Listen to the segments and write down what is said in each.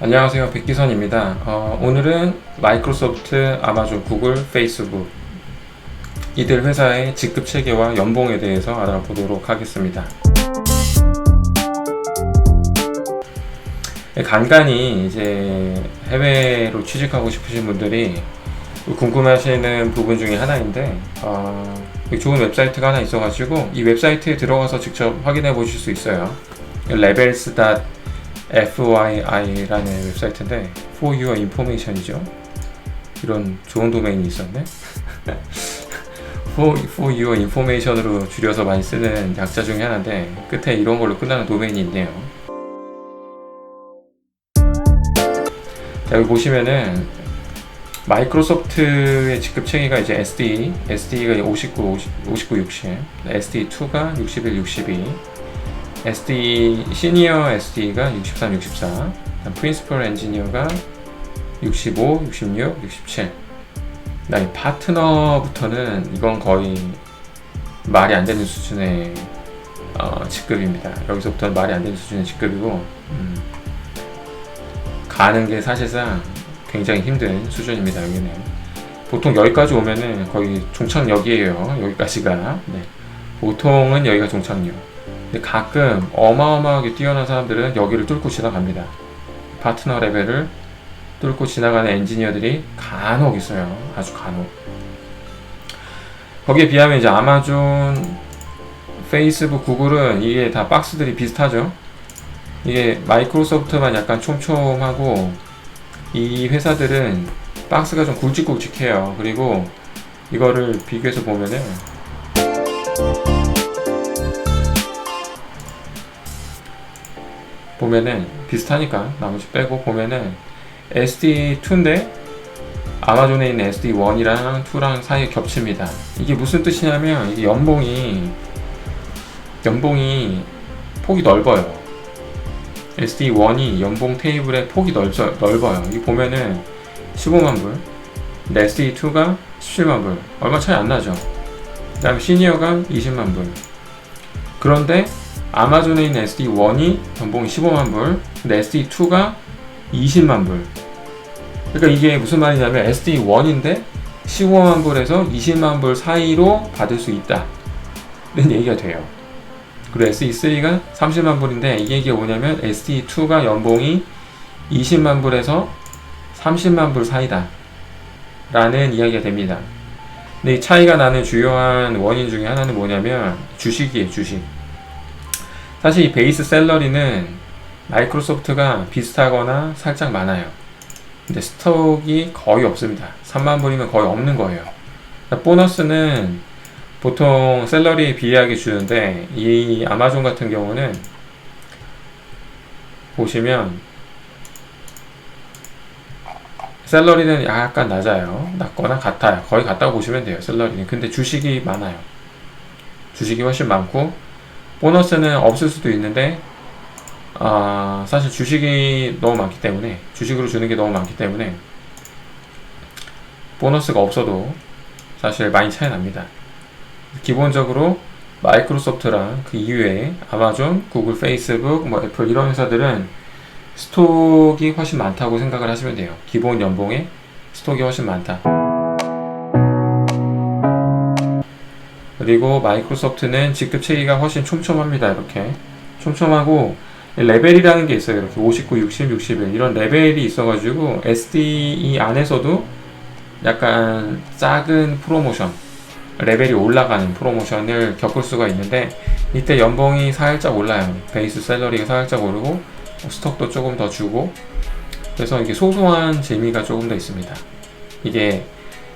안녕하세요. 백기선입니다. 어, 오늘은 마이크로소프트, 아마존, 구글, 페이스북. 이들 회사의 직급 체계와 연봉에 대해서 알아보도록 하겠습니다. 간간히 이제 해외로 취직하고 싶으신 분들이 궁금하시는 부분 중에 하나인데 어, 좋은 웹사이트가 하나 있어가지고 이 웹사이트에 들어가서 직접 확인해 보실 수 있어요 levels.fyi라는 웹사이트인데 for your information이죠. 이런 좋은 도메인이 있었네. for, for your information으로 줄여서 많이 쓰는 약자 중에 하나인데 끝에 이런 걸로 끝나는 도메인이 있네요. 자, 여기 보시면은 마이크로소프트의 직급 체계가 이제 SD, SD가 59, 50, 59, 60, SD2가 61, 62, SD 시니어 SD가 63, 64, 프린시플 엔지니어가 65, 66, 67. 그다음에 파트너부터는 이건 거의 말이 안 되는 수준의 어, 직급입니다. 여기서부터는 말이 안 되는 수준의 직급이고 음, 가는 게 사실상 굉장히 힘든 수준입니다. 여기는 보통 여기까지 오면은 거의 종착역이에요. 여기까지가 네. 보통은 여기가 종착역. 근데 가끔 어마어마하게 뛰어난 사람들은 여기를 뚫고 지나갑니다. 파트너 레벨을 뚫고 지나가는 엔지니어들이 간혹 있어요. 아주 간혹. 거기에 비하면 이제 아마존, 페이스북, 구글은 이게 다 박스들이 비슷하죠. 이게 마이크로소프트만 약간 촘촘하고 이 회사들은 박스가 좀 굵직굵직해요. 그리고 이거를 비교해서 보면은 보면은 비슷하니까 나머지 빼고 보면은 SD2인데 아마존에 있는 SD1이랑 2랑 사이에 겹칩니다. 이게 무슨 뜻이냐면 이게 연봉이 연봉이 폭이 넓어요. SD1이 연봉 테이블의 폭이 넓어, 넓어요. 이 보면은 15만 불, 근데 SD2가 17만 불, 얼마 차이 안 나죠. 그 다음에 시니어가 20만 불. 그런데 아마존에 있는 SD1이 연봉이 15만 불, 근데 SD2가 20만 불. 그러니까 이게 무슨 말이냐면 SD1인데 15만 불에서 20만 불 사이로 받을 수 있다. 는 얘기가 돼요. 그리고 SE3가 30만 불인데 이게 이게 뭐냐면 SE2가 연봉이 20만 불에서 30만 불 사이다. 라는 이야기가 됩니다. 근데 이 차이가 나는 주요한 원인 중에 하나는 뭐냐면 주식이에요, 주식. 사실 이 베이스 셀러리는 마이크로소프트가 비슷하거나 살짝 많아요. 근데 스톡이 거의 없습니다. 3만 불이면 거의 없는 거예요. 보너스는 보통 셀러리에 비례하게 주는데 이 아마존 같은 경우는 보시면 셀러리는 약간 낮아요. 낮거나 같아요. 거의 같다고 보시면 돼요. 셀러리는. 근데 주식이 많아요. 주식이 훨씬 많고 보너스는 없을 수도 있는데 아, 사실 주식이 너무 많기 때문에 주식으로 주는 게 너무 많기 때문에 보너스가 없어도 사실 많이 차이 납니다. 기본적으로 마이크로소프트랑 그 이외에 아마존, 구글, 페이스북, 뭐 애플 이런 회사들은 스톡이 훨씬 많다고 생각을 하시면 돼요. 기본 연봉에 스톡이 훨씬 많다. 그리고 마이크로소프트는 직급 체계가 훨씬 촘촘합니다. 이렇게 촘촘하고 레벨이라는 게 있어요. 이렇게 59, 60, 61 이런 레벨이 있어가지고 SDE 안에서도 약간 작은 프로모션 레벨이 올라가는 프로모션을 겪을 수가 있는데 이때 연봉이 살짝 올라요. 베이스 셀러리가 살짝 오르고 스톡도 조금 더 주고 그래서 이게 소소한 재미가 조금 더 있습니다. 이게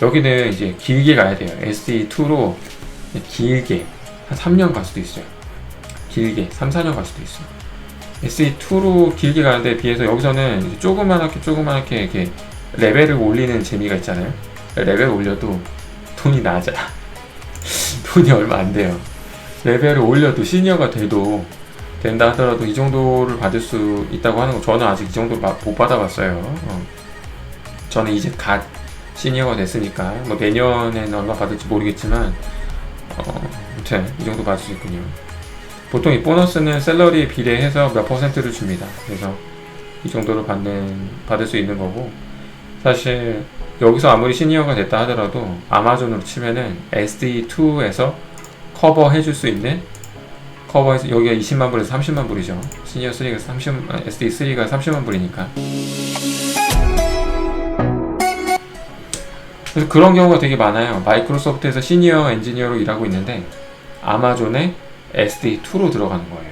여기는 이제 길게 가야 돼요. SD2로 길게 한 3년 갈 수도 있어요. 길게 3, 4년 갈 수도 있어요. SE2로 길게 가는데 비해서 여기서는 조그만하게 조그만하게 이렇게 레벨을 올리는 재미가 있잖아요. 레벨 올려도 돈이 낮아. 돈이 얼마 안 돼요. 레벨을 올려도 시니어가 돼도 된다 하더라도 이 정도를 받을 수 있다고 하는 거 저는 아직 이 정도 못 받아봤어요. 어. 저는 이제 갓 시니어가 됐으니까 뭐 내년에는 얼마 받을지 모르겠지만 어, 이 정도 받을 수 있군요. 보통 이 보너스는 셀러리에 비례해서 몇 퍼센트를 줍니다. 그래서 이 정도로 받는 받을 수 있는 거고 사실 여기서 아무리 시니어가 됐다 하더라도 아마존으로 치면은 SD2에서 커버 해줄 수 있는 커버해서 여기가 20만 불에서 30만 불이죠 시니어 3가 30 아, SD3가 30만 불이니까 그래서 그런 경우가 되게 많아요 마이크로소프트에서 시니어 엔지니어로 일하고 있는데 아마존에 SD2로 들어가는 거예요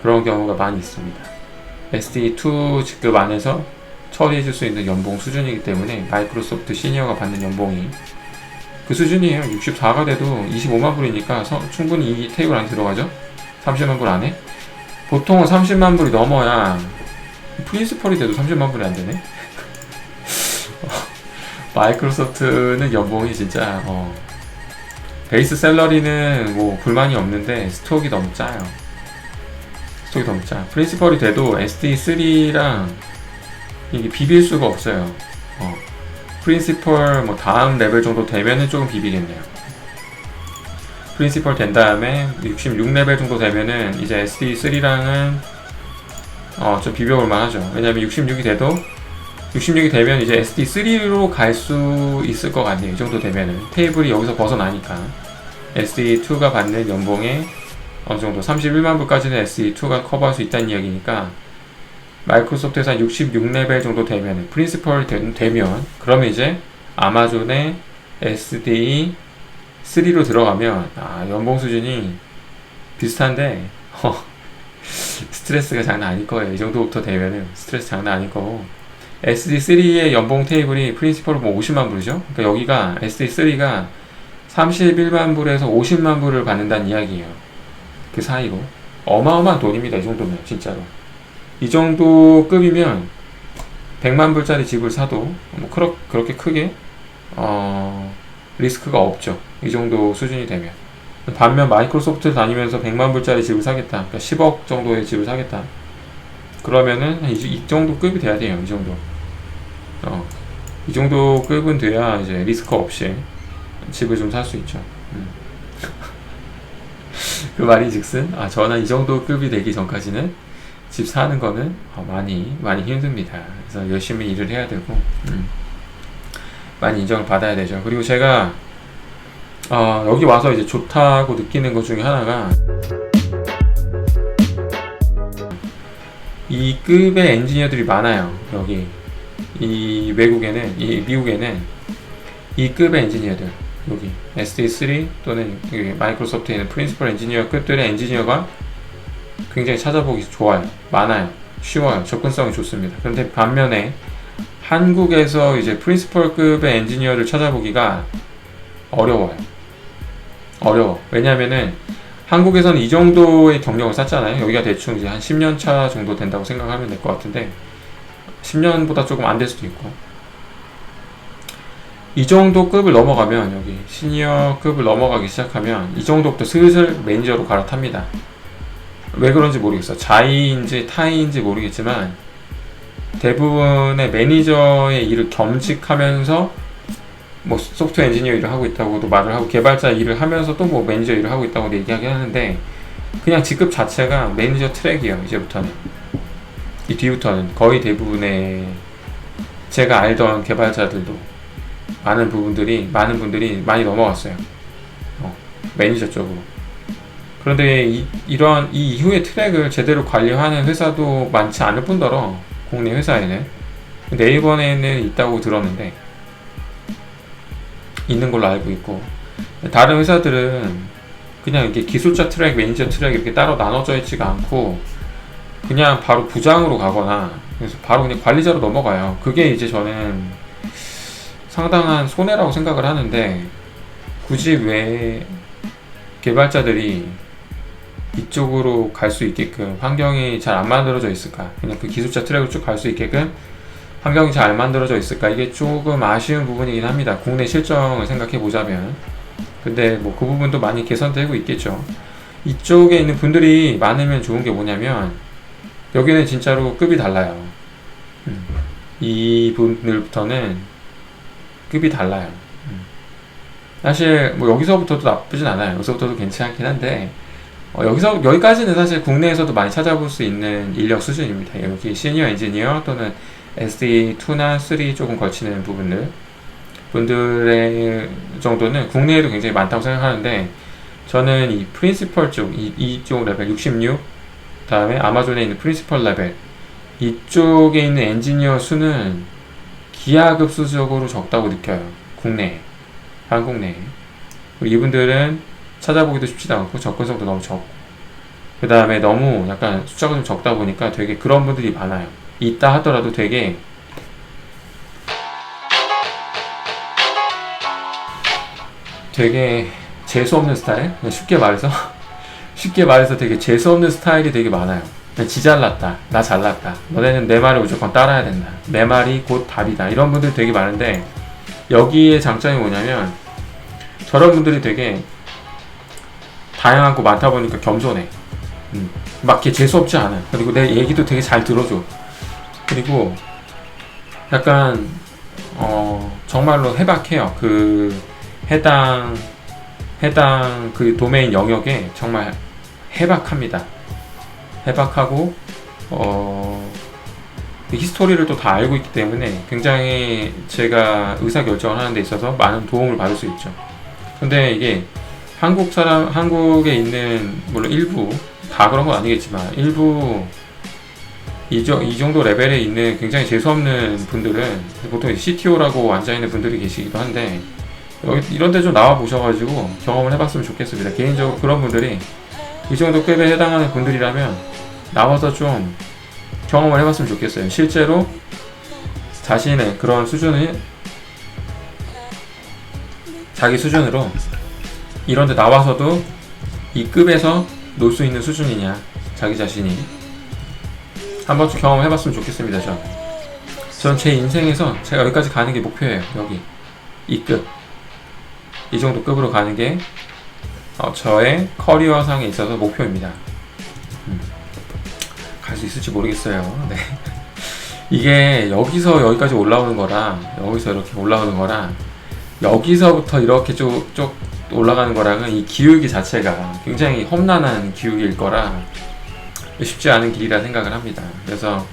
그런 경우가 많이 있습니다 SD2 직급 안에서 처리해줄 수 있는 연봉 수준이기 때문에 마이크로소프트 시니어가 받는 연봉이 그 수준이에요. 64가 돼도 25만 불이니까 서- 충분히 이 테이블 안에 들어가죠. 30만 불 안에. 보통은 30만 불이 넘어야 프린시펄이 돼도 30만 불이 안 되네. 마이크로소프트는 연봉이 진짜 어, 베이스 셀러리는 뭐 불만이 없는데 스톡이 너무 짜요. 스톡이 너무 짜. 프린시펄이 돼도 SD3랑 이게 비빌 수가 없어요. 어. 프린시펄 뭐 다음 레벨 정도 되면은 조금 비비겠네요. 프린시펄 된 다음에 66레벨 정도 되면은 이제 SD3랑은 어, 좀 비벼볼 만하죠. 왜냐면 66이 돼도 66이 되면 이제 SD3로 갈 수 있을 것 같네요. 이 정도 되면은 테이블이 여기서 벗어나니까 SD2가 받는 연봉의 어느 정도 31만 불까지는 SD2가 커버할 수 있다는 이야기니까 마이크로소프트에서 한 66레벨 정도 되면 프린시펄 되, 면 그러면 이제 아마존의 SD 3로 들어가면 아, 연봉 수준이 비슷한데 어, 스트레스가 장난 아닐 거예요. 이 정도부터 되면은 스트레스 장난 아닐 거고 SD3의 연봉 테이블이 프린시펄 뭐 50만 불이죠. 그러니까 여기가 SD3가 31만 불에서 50만 불을 받는다는 이야기예요. 그 사이로 어마어마한 돈입니다. 이 정도면 진짜로. 이 정도 급이면 100만 불짜리 집을 사도 뭐 그렇, 그렇게 크게 어, 리스크가 없죠. 이 정도 수준이 되면. 반면 마이크로소프트 다니면서 100만 불짜리 집을 사겠다. 그러니까 10억 정도의 집을 사겠다. 그러면은 이, 이 정도 급이 돼야 돼요. 이 정도. 어, 이 정도 급은 돼야 이제 리스크 없이 집을 좀 살 수 있죠. 음. 그 말이 즉슨 아 저는 이 정도 급이 되기 전까지는 집 사는 거는 어, 많이 많이 힘듭니다. 그래서 열심히 일을 해야 되고 음, 많이 인정을 받아야 되죠. 그리고 제가 어, 여기 와서 이제 좋다고 느끼는 것 중에 하나가 이 급의 엔지니어들이 많아요. 여기 이 외국에는 이 미국에는 이 급의 엔지니어들 여기 SD3 또는 마이크로소프트에 있는 프린시플 엔지니어 급들의 엔지니어가 굉장히 찾아보기 좋아요. 많아요. 쉬워요. 접근성이 좋습니다. 그런데 반면에 한국에서 이제 프린시펄급의 엔지니어를 찾아보기가 어려워요. 어려워. 왜냐면은 한국에서는 이 정도의 경력을 쌓잖아요. 여기가 대충 이제 한 10년 차 정도 된다고 생각하면 될 것 같은데 10년보다 조금 안 될 수도 있고 이 정도 급을 넘어가면 여기 시니어 급을 넘어가기 시작하면 이 정도부터 슬슬 매니저로 갈아탑니다. 왜 그런지 모르겠어. 자의인지 타의인지 모르겠지만 대부분의 매니저의 일을 겸직하면서 뭐 소프트웨어 엔지니어 일을 하고 있다고도 말을 하고 개발자 일을 하면서 또 뭐 매니저 일을 하고 있다고도 얘기하긴 하는데 그냥 직급 자체가 매니저 트랙이에요. 이제부터는 이 뒤부터는 거의 대부분의 제가 알던 개발자들도 많은 부분들이 많은 분들이 많이 넘어갔어요. 어, 매니저 쪽으로. 그런데 이, 이런 이 이후의 트랙을 제대로 관리하는 회사도 많지 않을 뿐더러 국내 회사에는 네이버에는 있다고 들었는데 있는 걸로 알고 있고 다른 회사들은 그냥 이렇게 기술자 트랙, 매니저 트랙 이렇게 따로 나눠져 있지가 않고 그냥 바로 부장으로 가거나 그래서 바로 그냥 관리자로 넘어가요. 그게 이제 저는 상당한 손해라고 생각을 하는데 굳이 왜 개발자들이 이쪽으로 갈 수 있게끔 환경이 잘 안 만들어져 있을까? 그냥 그 기술자 트랙을 쭉갈 수 있게끔 환경이 잘 안 만들어져 있을까? 이게 조금 아쉬운 부분이긴 합니다. 국내 실정을 생각해 보자면. 근데 뭐 그 부분도 많이 개선되고 있겠죠. 이쪽에 있는 분들이 많으면 좋은 게 뭐냐면 여기는 진짜로 급이 달라요. 음. 이 분들부터는 급이 달라요. 음. 사실 뭐 여기서부터도 나쁘진 않아요. 여기서부터도 괜찮긴 한데 어, 여기서 여기까지는 사실 국내에서도 많이 찾아볼 수 있는 인력 수준입니다. 여기 시니어 엔지니어 또는 SD2나 3 조금 걸치는 부분들 분들의 정도는 국내에도 굉장히 많다고 생각하는데 저는 이 프린시펄 쪽, 이, 이쪽 레벨 66 다음에 아마존에 있는 프린시펄 레벨 이쪽에 있는 엔지니어 수는 기하급수적으로 적다고 느껴요. 국내에. 한국 내에. 이분들은 찾아보기도 쉽지도 않고 접근성도 너무 적고 그 다음에 너무 약간 숫자가 좀 적다 보니까 되게 그런 분들이 많아요. 있다 하더라도 되게 되게 재수 없는 스타일? 쉽게 말해서 쉽게 말해서 되게 재수 없는 스타일이 되게 많아요. 지 잘났다. 나 잘났다. 너네는 내 말을 무조건 따라야 된다. 내 말이 곧 답이다. 이런 분들 되게 많은데 여기에 장점이 뭐냐면 저런 분들이 되게 다양하고 많다 보니까 겸손해. 음, 막 이렇게 재수없지 않아. 그리고 내 얘기도 되게 잘 들어줘. 그리고 약간 어 정말로 해박해요. 그 해당 해당 그 도메인 영역에 정말 해박합니다. 해박하고 어 히스토리를 또 다 알고 있기 때문에 굉장히 제가 의사 결정을 하는 데 있어서 많은 도움을 받을 수 있죠. 근데 이게 한국 사람 한국에 있는 물론 일부 다 그런 건 아니겠지만 일부 이, 저, 이 정도 레벨에 있는 굉장히 재수없는 분들은 보통 CTO라고 앉아있는 분들이 계시기도 한데 여기 이런 데 좀 나와 보셔가지고 경험을 해봤으면 좋겠습니다. 개인적으로 그런 분들이 이 정도 급에 해당하는 분들이라면 나와서 좀 경험을 해봤으면 좋겠어요. 실제로 자신의 그런 수준을 자기 수준으로 이런 데 나와서도 이 급에서 놀 수 있는 수준이냐 자기 자신이 한 번쯤 경험을 해봤으면 좋겠습니다. 전. 전 제 인생에서 제가 여기까지 가는 게 목표예요. 여기 이 급. 이 정도 급으로 가는 게 어, 저의 커리어상에 있어서 목표입니다. 음. 갈수 있을지 모르겠어요. 네. 이게 여기서 여기까지 올라오는 거랑 여기서 이렇게 올라오는 거랑 여기서부터 이렇게 쭉, 쭉 올라가는 거랑은 이 기울기 자체가 굉장히 험난한 기울기일 거라 쉽지 않은 길이라 생각을 합니다. 그래서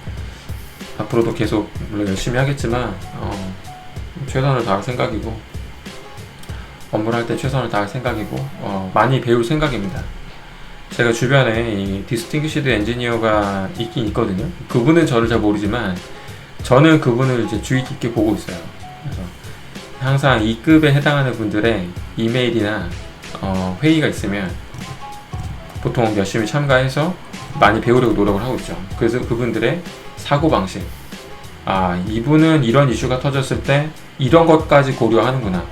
앞으로도 계속 물론 열심히 하겠지만 어, 최선을 다할 생각이고 업무를 할 때 최선을 다할 생각이고 어, 많이 배울 생각입니다. 제가 주변에 이 디스팅기시드 엔지니어가 있긴 있거든요. 그분은 저를 잘 모르지만 저는 그분을 이제 주의 깊게 보고 있어요. 그래서 항상 2급에 해당하는 분들의 이메일이나 어, 회의가 있으면 보통 열심히 참가해서 많이 배우려고 노력을 하고 있죠. 그래서 그분들의 사고 방식. 아, 이분은 이런 이슈가 터졌을 때 이런 것까지 고려하는구나.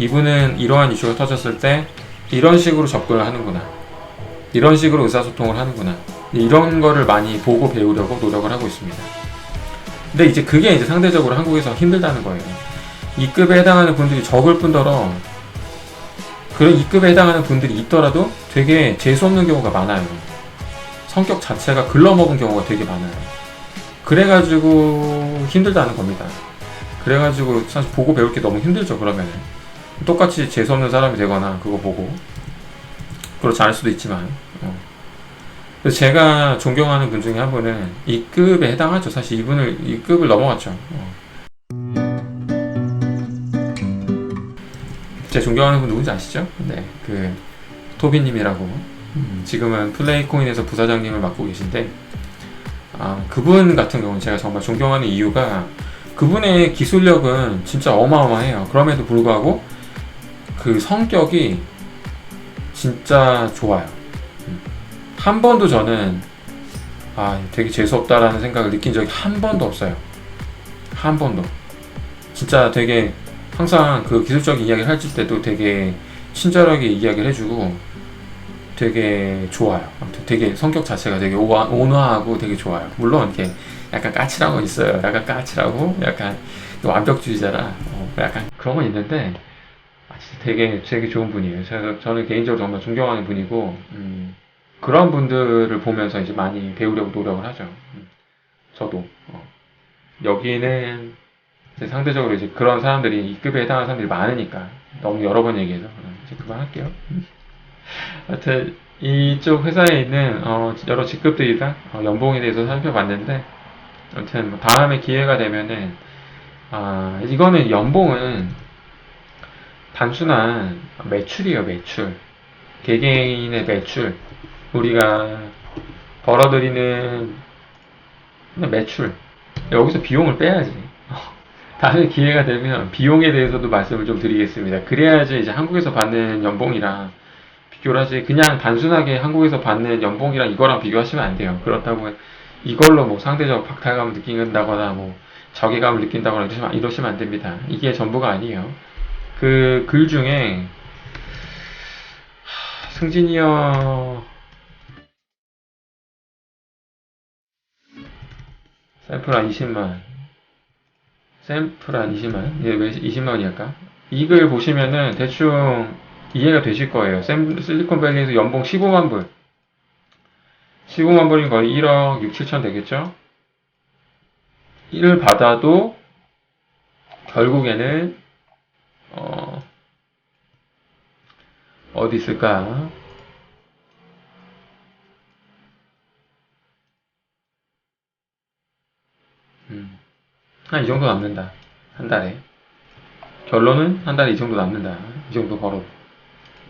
이분은 이러한 이슈가 터졌을 때 이런 식으로 접근을 하는구나. 이런 식으로 의사소통을 하는구나. 이런 거를 많이 보고 배우려고 노력을 하고 있습니다. 근데 이제 그게 이제 상대적으로 한국에서 힘들다는 거예요. 2급에 해당하는 분들이 적을 뿐더러 그런 2급에 해당하는 분들이 있더라도 되게 재수없는 경우가 많아요. 성격 자체가 글러먹은 경우가 되게 많아요. 그래가지고 힘들다는 겁니다. 그래가지고 사실 보고 배울 게 너무 힘들죠, 그러면은. 똑같이 재수없는 사람이 되거나 그거 보고. 그렇지 않을 수도 있지만. 어. 제가 존경하는 분 중에 한 분은 이 급에 해당하죠. 사실 이분을 이 급을 넘어갔죠. 어. 제 존경하는 분 누군지 아시죠? 네, 그 토비님이라고 음, 지금은 플레이코인에서 부사장님을 맡고 계신데 아, 그분 같은 경우는 제가 정말 존경하는 이유가 그분의 기술력은 진짜 어마어마해요. 그럼에도 불구하고 그 성격이 진짜 좋아요. 음. 한 번도 저는 아 되게 재수없다라는 생각을 느낀 적이 한 번도 없어요. 한 번도. 진짜 되게 항상 그 기술적인 이야기를 할 때도 되게 친절하게 이야기를 해주고 되게 좋아요. 아무튼 되게 성격 자체가 되게 오와, 온화하고 되게 좋아요. 물론 이렇게 약간 까칠한 있어요. 약간 까칠하고 약간 완벽주의자라 어, 약간 그런 건 있는데 되게 되게 좋은 분이에요. 제가 저는 개인적으로 정말 존경하는 분이고 음, 그런 분들을 보면서 이제 많이 배우려고 노력을 하죠. 음, 저도 어. 여기는 상대적으로 이제 그런 사람들이 이 급에 해당하는 사람들이 많으니까 너무 여러 번 얘기해서 이제 그만할게요. 하여튼 이쪽 회사에 있는 어, 여러 직급들이랑 어, 연봉에 대해서 살펴봤는데 아무튼 뭐 다음에 기회가 되면은 아 이거는 연봉은 단순한 매출이에요 매출. 개개인의 매출. 우리가 벌어들이는 매출. 여기서 비용을 빼야지. 다음에 기회가 되면 비용에 대해서도 말씀을 좀 드리겠습니다. 그래야지 이제 한국에서 받는 연봉이랑 비교를 하지. 그냥 단순하게 한국에서 받는 연봉이랑 이거랑 비교하시면 안 돼요. 그렇다고 이걸로 뭐 상대적 박탈감을 느낀다거나 뭐 저기감을 느낀다거나 이러시면, 이러시면 안 됩니다. 이게 전부가 아니에요 그 글 중에 하, 승진이 형. 샘플 한 20만. 샘플 한 20만? 얘왜 20만이 할까? 이 글 보시면은 대충 이해가 되실 거예요. 샘, 실리콘밸리에서 연봉 15만 불. 15만 불이 거의 1억 6, 7천 되겠죠? 1을 받아도 결국에는 어디 있을까? 음, 한 이 정도 남는다. 한 달에. 결론은 한 달에 이 정도 남는다. 이 정도 벌어.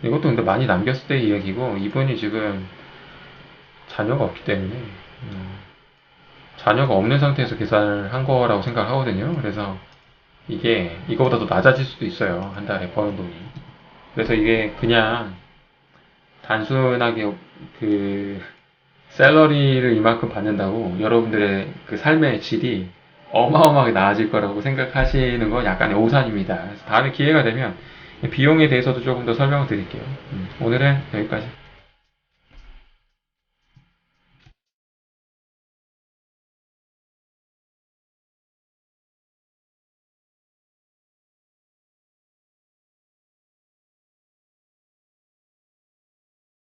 이것도 근데 많이 남겼을 때 이야기고, 이분이 지금 자녀가 없기 때문에, 음, 자녀가 없는 상태에서 계산을 한 거라고 생각하거든요. 그래서 이게 이거보다 더 낮아질 수도 있어요. 한 달에 버는 돈이. 그래서 이게 그냥 단순하게 그 샐러리를 이만큼 받는다고 여러분들의 그 삶의 질이 어마어마하게 나아질 거라고 생각하시는 건 약간의 오산입니다. 다음에 기회가 되면 비용에 대해서도 조금 더 설명을 드릴게요. 음, 오늘은 여기까지.